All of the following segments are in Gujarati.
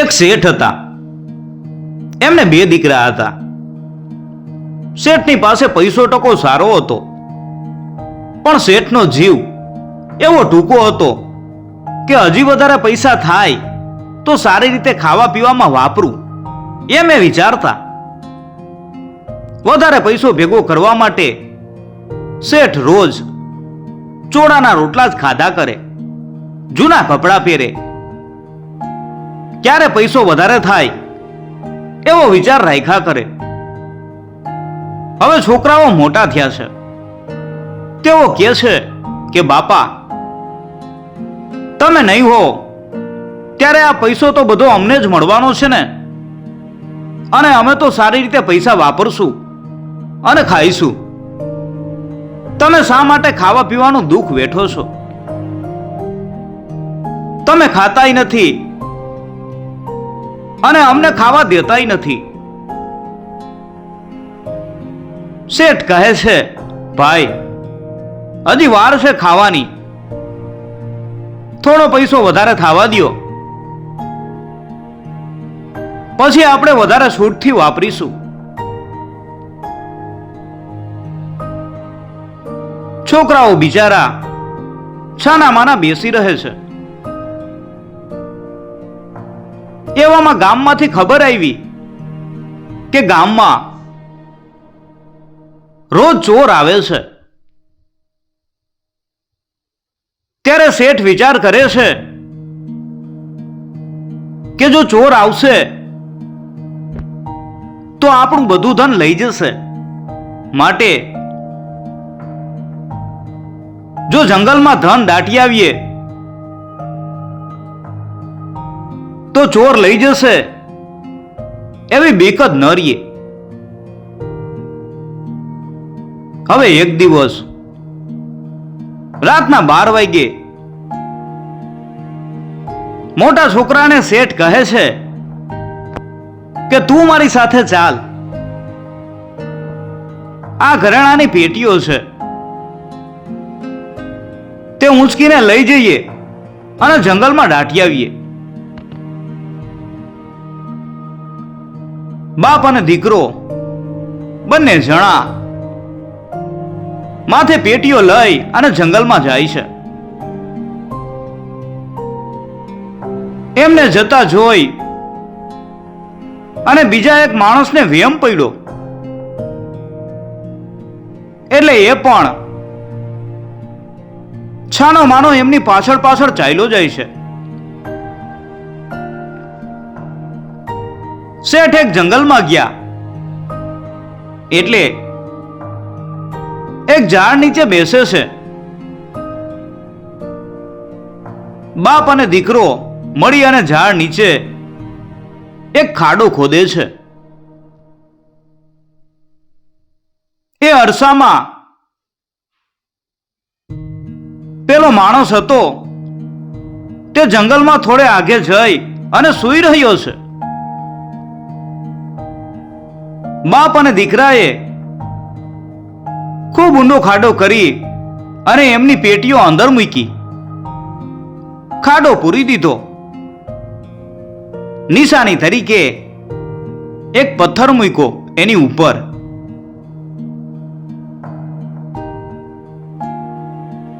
એક શેઠ હતા. એમને બે દીકરા હતા. શેઠની પાસે પૈસો ટકો સારો હતો. પણ શેઠનો જીવ એવો ટૂંકો હતો કે હજી વધારે પૈસા થાય તો સારી રીતે ખાવા પીવામાં વાપરું એમ એ વિચારતા. વધારે પૈસો ભેગો કરવા માટે શેઠ રોજ ચોળાના રોટલા જ ખાધા કરે, જૂના કપડાં પહેરે ક્યારે પૈસો વધારે થાય? એવો વિચાર રાખ્યા કરે. હવે છોકરાઓ મોટા થયા છે. તેઓ કહે છે કે, બાપા, તમે નહીં હો. ત્યારે આ પૈસો તો બધો અમને જ મળવાનો છે ને. અને અમે તો સારી રીતે પૈસા વાપરશું અને ખાઈશું. તમે શા માટે ખાવા પીવાનું દુઃખ વેઠો છો? તમે ખાતાય નથી. અને અમને ખાવા દેતાય નથી. શેઠ કહે છે, ભાઈ, હજી વાર છે ખાવાની. થોડો પૈસો વધારે થવા દ્યો. પછી આપણે વધારે છૂટથી વાપરીશું. છોકરાઓ બિચારા છાના માના બેસી રહે છે. એવામાં ગામમાંથી ખબર આવી કે ગામમાં રોજ ચોર આવે છે. ત્યારે શેઠ વિચાર કરે છે કે જો ચોર આવશે તો આપણું બધું ધન લઈ જશે. માટે જો જંગલમાં ધન દાટી આવીએ ચોર લઈ જશે? એવી બીક જ હવે એક દિવસ, રાતના બાર વાગે મોટા છોકરાને શેઠ કહે છે કે, તું મારી સાથે ચાલ. આ ઘરેણાની પેટીઓ છે. તે ઊંચકીને લઈ જઈએ અને જંગલમાં દાટી આવીએ. બાપ અને દીકરો, બંને જણા માથે પેટીઓ લઈ અને જંગલમાં જાય છે. એમને જતા જોઈ અને બીજા એક માણસને વેમ પડ્યો. એટલે એ પણ છાનો માનો એમની પાછળ પાછળ ચાલ્યો જાય છે. શેઠ એક જંગલમાં ગયા. એટલે એક ઝાડ નીચે બેસે છે. બાપ અને દીકરો મળી અને ઝાડ નીચે એક ખાડો ખોદે છે. એ અરસામાં પેલો માણસ હતો. તે જંગલમાં થોડે આગે જઈ અને સૂઈ રહ્યો છે. બાપ અને દીકરાએ ખૂબ ઊંડો ખાડો કરી અને એમની પેટીઓ અંદર મૂકી. ખાડો પૂરી દીધો. નિશાની તરીકે એક પથ્થર મૂક્યો એની ઉપર.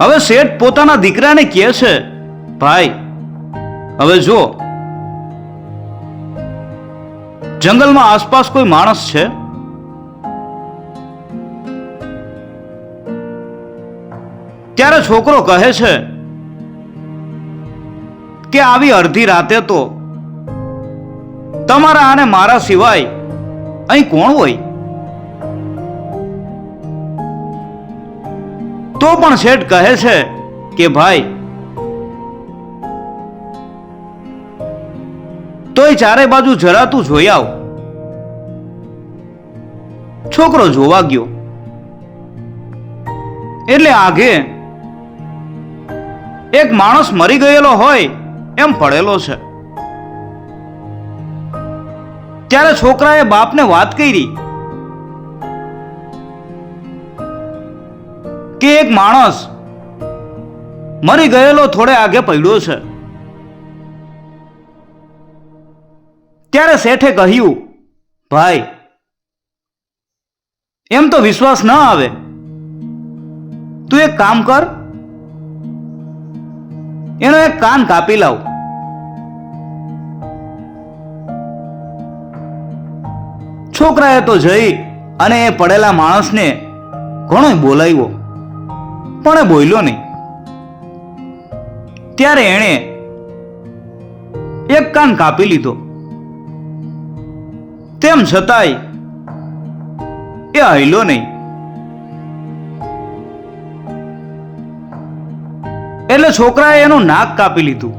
હવે શેઠ પોતાના દીકરાને કહે છે, ભાઈ, હવે જો જંગલમાં આસપાસ કોઈ માણસ છે? ત્યારે છોકરો કહે છે કે આવી અડધી રાતે તો તમારા અને મારા સિવાય અહીં કોણ હોય? તો પણ શેઠ કહે છે કે ભાઈ તોય ચારે બાજુ જરા તું જોઈ આવ. છોકરો જોવા ગયો. એટલે આગે એક માણસ મરી ગયેલો હોય એમ પડેલો છે. ત્યારે છોકરાએ બાપને વાત કરી કે એક માણસ મરી ગયેલો થોડે આગે પડ્યો છે. ત્યારે શેઠે કહ્યું, ભાઈ, એમ તો વિશ્વાસ ન આવે. તું એક કામ કર, એનો એક કાન કાપી લાવ. છોકરાએ તો જઈ અને એ પડેલા માણસને ઘણો બોલાવ્યો, પણ એ બોલ્યો નહીં. ત્યારે એણે એક કાન કાપી લીધો. તેમ છતાંય એ હૈલો નહીં. એટલે છોકરાએ એનું નાક કાપી લીધું.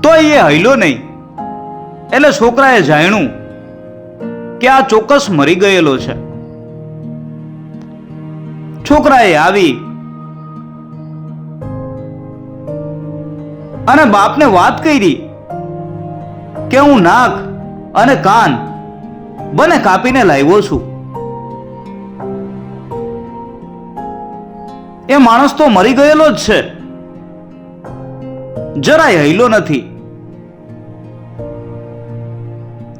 તો એ હૈલો નહીં. એટલે છોકરાએ જાણ્યું કે આ ચોક્કસ મરી ગયેલો છે. છોકરાએ આવી અને બાપને વાત કરી. કે હું નાક અને કાન બંને કાપીને લાવ્યો છું. એ માણસ તો મરી ગયેલો જ છે. જરાય હૈલો નથી.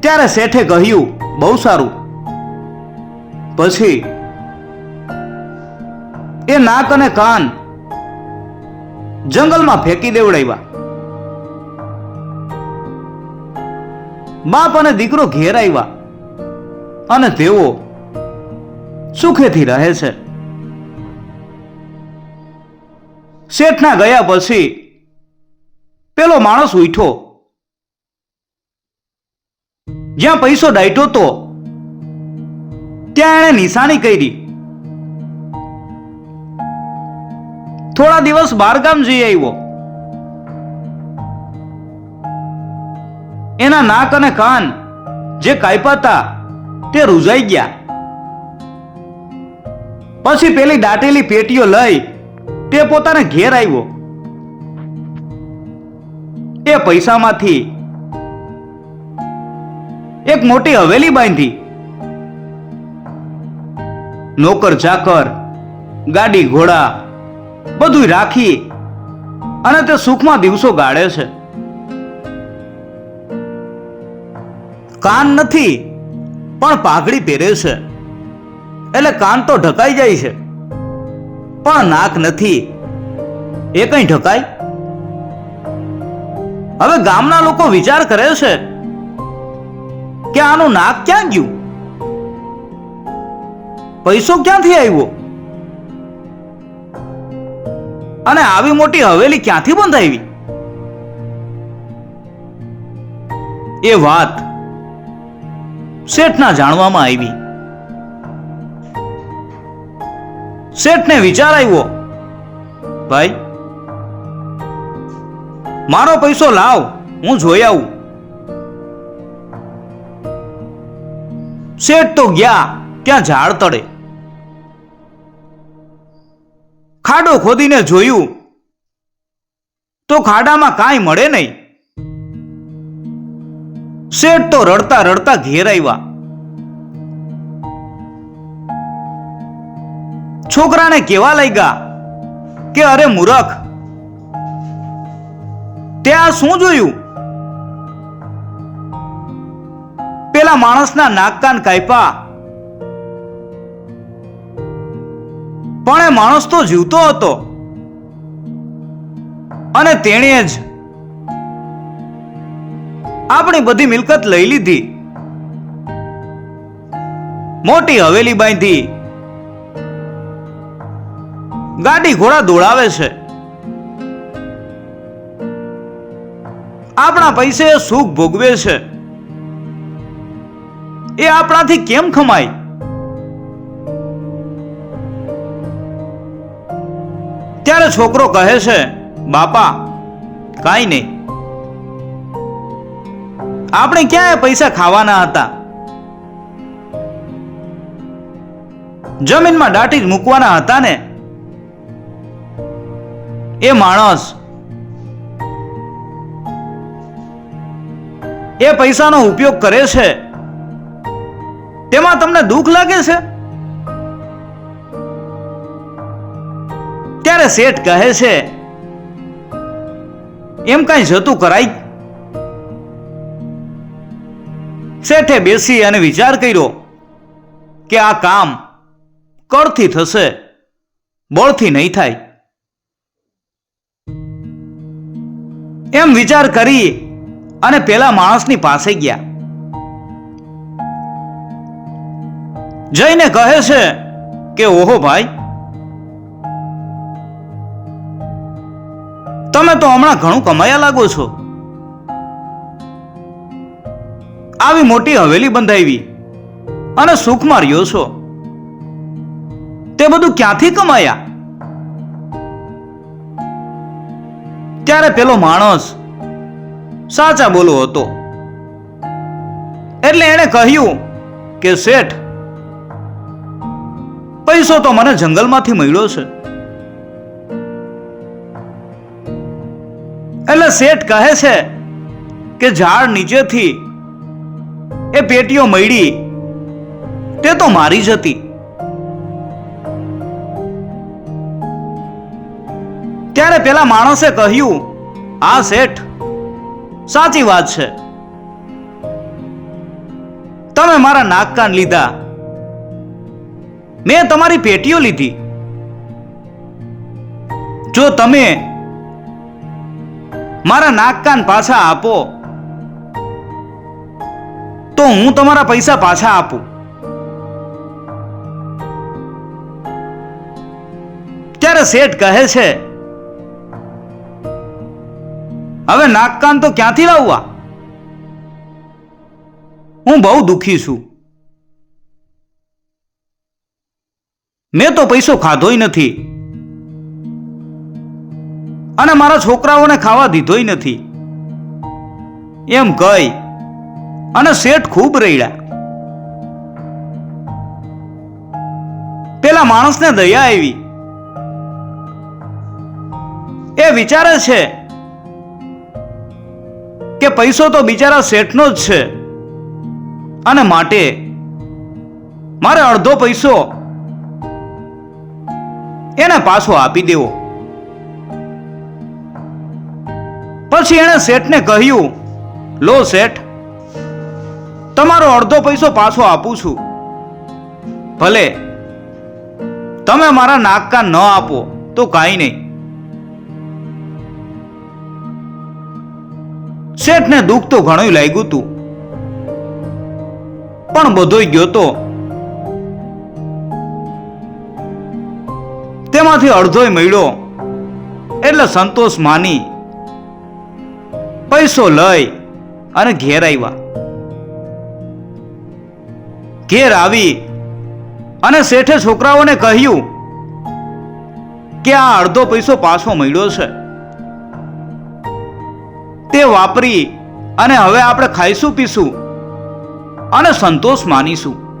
ત્યારે શેઠે કહ્યું, બહુ સારું. પછી, એ નાક અને કાન જંગલમાં ફેંકી દેવડાવ્યા. બાપ અને દીકરો ઘેર આવ્યા અને તેઓ સુખેથી રહે છે. શેઠના ગયા પછી પેલો માણસ ઉઠ્યો. જ્યાં પૈસો ડાયટો તો ત્યાં એણે નિશાની કરી. થોડા દિવસ બહારગામ જઈ આવ્યો. એના નાક અને કાન જે કાપ્યા તે રૂઝાઈ ગયા. પછી પેલી દાટેલી પેટીઓ લઈ તે પોતાને ઘેર આવ્યો એ પૈસામાંથી એક મોટી હવેલી બાંધી. નોકર ચાકર, ગાડી ઘોડા બધું રાખી અને તે સુખમાં દિવસો ગાળે છે. કાન નથી, પણ પાઘડી પહેરે છે. એટલે કાન તો ઢકાઈ જાય છે. પણ નાક નથી, એ કઈ ઢકાય? હવે ગામના લોકો વિચાર કરે છે કે આનું નાક ક્યાં ગયું? પૈસો ક્યાંથી આવ્યો? અને આવી મોટી હવેલી ક્યાંથી બંધાવી? એ વાત શેઠના જાણવામાં આવી. શેઠને વિચાર આવ્યો, ભાઈ, મારો પૈસો લાવ, હું જોઈ આવું. શેઠ તો ગયા, ત્યાં ઝાડ તળે. ખાડો ખોદીને જોયું, તો ખાડામાં કાંઈ મળે નહીં. શેઠ તો રડતા રડતા ઘેર આવ્યા. છોકરાને કેવા લાગ્યા કે, અરે મૂરખ તે આ શું જોયું? પેલા માણસના નાક કાન કાપ્યા પણ એ માણસ તો જીવતો હતો. અને તેણે જ આપણી બધી મિલકત લઈ લીધી. મોટી હવેલી બાંધી. ગાડી ઘોડા દોડાવે છે. આપણા પૈસે સુખ ભોગવે છે. એ આપણાથી કેમ ખમાય? ત્યારે છોકરો કહે છે, બાપા, કાંઈ નહીં. આપણે ક્યાં પૈસા ખાવાના હતા? જમીનમાં દાટી જ મૂકવાના હતા ને? એ માણસ. એ પૈસાનો ઉપયોગ કરે છે. તેમાં તમને દુઃખ લાગે છે? ત્યારે શેઠ કહે છે, એમ કાંઈ જતું કરાય શેઠે બેસી અને વિચાર કર્યો કે આ કામ કળથી થશે, બળથી નહીં થાય. એમ વિચાર કરી અને પેલા માણસની પાસે ગયા. જઈને કહે છે કે, ઓહો ભાઈ, તમે તો હમણાં ઘણું કમાયા લાગો છો. આવી મોટી હવેલી બંધાવી અને સુખમાં રહ્યો છો. તે બધું ક્યાંથી કમાયા? ત્યારે પેલો માણસ સાચા બોલો હતો. એટલે એણે કહ્યું કે, શેઠ, પૈસો તો મને જંગલમાંથી મળ્યો છે. એટલે શેઠ કહે છે કે, ઝાડ નીચેથી એ પેટીઓ મળી. તે તો મારી જ હતી. ત્યારે પેલા માણસે કહ્યું, હા, શેઠ, સાચી વાત છે. તમે મારા નાક કાન લીધા. મેં તમારી પેટીઓ લીધી. જો તમે મારા નાક કાન પાછા આપો તો હું તમારા પૈસા પાછા આપું. ત્યારે શેઠ કહે છે, હવે નાક કાન તો ક્યાંથી લાવવા? હું બહુ દુખી છું. મેં તો પૈસો ખાધોય નથી. અને મારા છોકરાઓને ખાવા દીધોય નથી. એમ કહી અને શેઠ ખૂબ રડ્યા. પેલા માણસને દયા આવી. એ વિચારે છે કે પૈસો તો બિચારા શેઠનો જ છે. અને માટે મારે અડધો પૈસો એને પાછો આપી દેવો. પછી એણે શેઠને કહ્યું, લો શેઠ તમારો અડધો પૈસો પાછો આપું છું. ભલે, તમે મારા નાકકા ન આપો, તો કાંઈ નહીં. શેઠને દુઃખ તો ઘણું લાગ્યું હતું પણ બધોય ગયો તો. તેમાંથી અડધોય મળ્યો. એટલે સંતોષ માની. પૈસો લઈ અને ઘેર આવ્યા. ઘેર આવી અને શેઠે છોકરાઓને કહ્યું કે આ અડધો પૈસો પાછો મળ્યો છે. તે વાપરી અને હવે આપણે ખાઈશું, પીશું અને સંતોષ માનીશું.